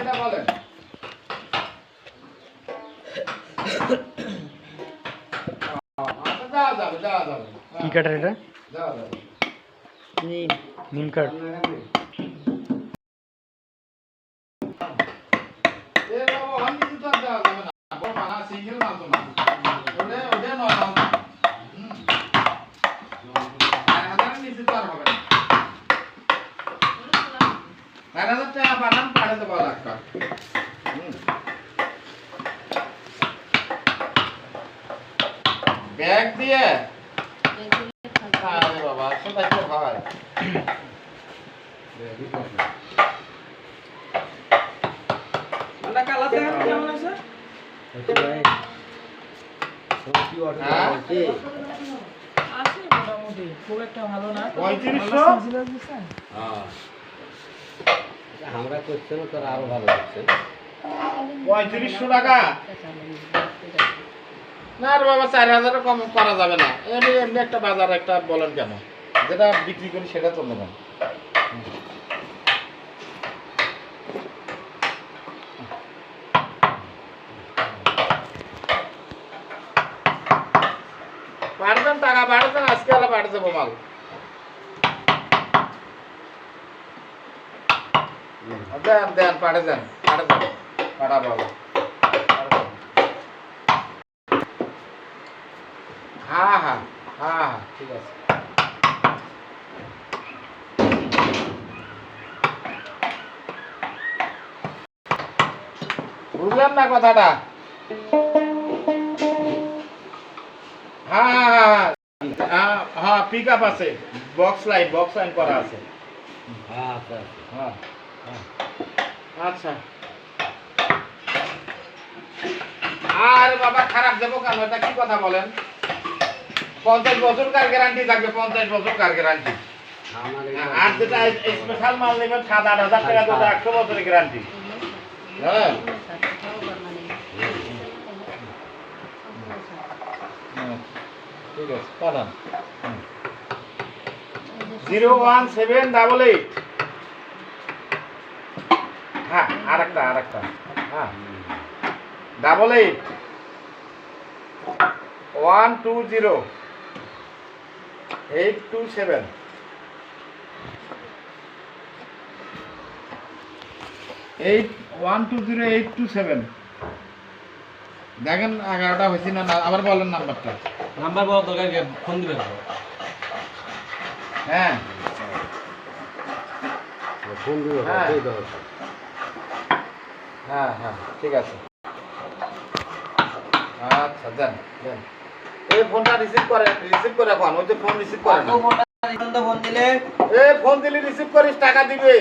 সেটা বলেন। আচ্ছা, কি কাটার এটা? নিম কাঠ যাবে। না। তো না। ওটা- ওটা নয় মাল। হুম। চার হাজারের নিচে তো ব্যাগ দিয়ে? আরে বাবা সেটা কি হয়? আছে? মোটামুটি খুব একটা ভালো না। পঁয়ত্রিশশো? আমরা করছি না, তোর আরও ভালো হচ্ছে পঁয়ত্রিশশো টাকা? না রে বাবা, চার হাজারও কম করা যাবে না। এমনি এমনি একটা বাজার একটা বলেন কেন? যেটা বিক্রি করি সেটা তো নেবেন। পাঠাতেন টাকা পাঠাতেন আজকে আলা দেবো মাল। হ্যাঁ হ্যাঁ হ্যাঁ হ্যাঁ বুঝলাম না কথাটা হ্যাঁ হ্যাঁ হ্যাঁ হ্যাঁ হ্যাঁ পিক আপ আছে বক্স লাইন বক্স লাইন করা আছে হ্যাঁ আচ্ছা হ্যাঁ হ্যাঁ। আচ্ছা। আরে বাবা খারাপ দেবো কেন? এটা কি কথা বলেন? পঞ্চাশ বছর কার গ্যারান্টি থাকবে? পঞ্চাশ বছর কার গ্যারান্টি আর যেটা স্পেশাল মাল নেবেন সাত আট হাজার টাকা তো একশো বছরের গ্যারান্টি হ্যাঁ। ঠিক আছে zero one seven double eight. হ্যাঁ আর একটা আর একটা হ্যাঁ। Double eight one two zero eight two seven eight one two zero eight two seven দেখেন এগারোটা হয়েছে না আবার বলেন নাম্বারটা। নাম্বার বলা দরকার? ফোন দিবেন হ্যাঁ। ফোন দিবেন হ্যাঁ। হ্যাঁ হ্যাঁ ঠিক আছে। আচ্ছা দেন দেন। এই ফোনটা রিসিভ করে রিসিভ করে ফোন ওই যে ফোন রিসিভ করে না। ফোন দিলে এই ফোন দিলে রিসিভ করিস, টাকা দিবে।